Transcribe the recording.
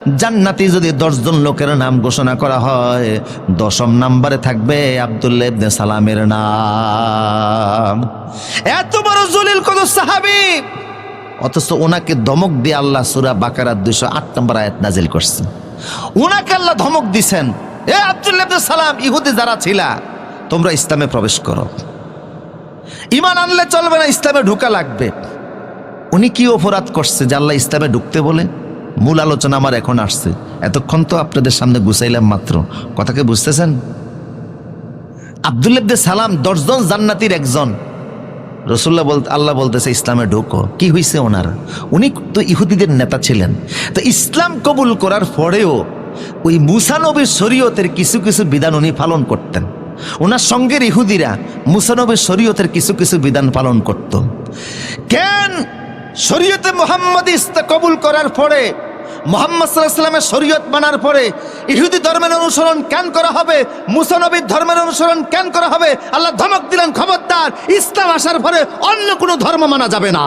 জান্নাতি যদি দশজন লোকের নাম ঘোষণা করা হয়, দশম নাম্বারে থাকবে আব্দুল্লাহ ইবনে সালামের নাম। এত বড় জলিল কত সাহাবি! অথচ ওনাকে ধমক দিয়ে আল্লাহ সুরা বাকারার দুইশো আট নম্বর আয়াত নাজিল করছেন। ওনাকে আল্লাহ ধমক দিছেন, এ আব্দুল্লাহ ইবনে সালাম, ইহুদি যারা ছিলা, তোমরা ইসলামে প্রবেশ করো। ইমান আনলে চলবে না, ইসলামে ঢুকা লাগবে। উনি কি অপরাধ করছে যে আল্লাহ ইসলামে ঢুকতে বলে? মূল আলোচনা আমার এখন আসছে। এতক্ষণ তো আপনাদের সামনে গুছাইলাম মাত্র। কথাকে বুঝতেছেন? আবদুল্লাবদে সালাম দশজন জান্নাতির একজন। রসুল্লাহ বল আল্লাহ বলতেছে, ইসলামে ঢোকো। কি হয়েছে ওনার? উনি তো ইহুদিদের নেতা ছিলেন। তো ইসলাম কবুল করার পরেও ওই মুসানবীর শরীয়তের কিছু কিছু বিধান উনি পালন করতেন। ওনার সঙ্গের ইহুদিরা মুসানবীর শরীয়তের কিছু কিছু বিধান পালন করত। কেন শরীয়তে মোহাম্মদ ইস্তা কবুল করার পরে, মোহাম্মদ শরীয়ত মানার পরে ইহুদি ধর্মের অনুসরণ কেন করা হবে? মুসানবীর ধর্মের অনুসরণ কেন করা হবে? আল্লাহ ধমক দিলেন, খবরদার, ইসলাম আসার পরে অন্য কোনো ধর্ম মানা যাবে না।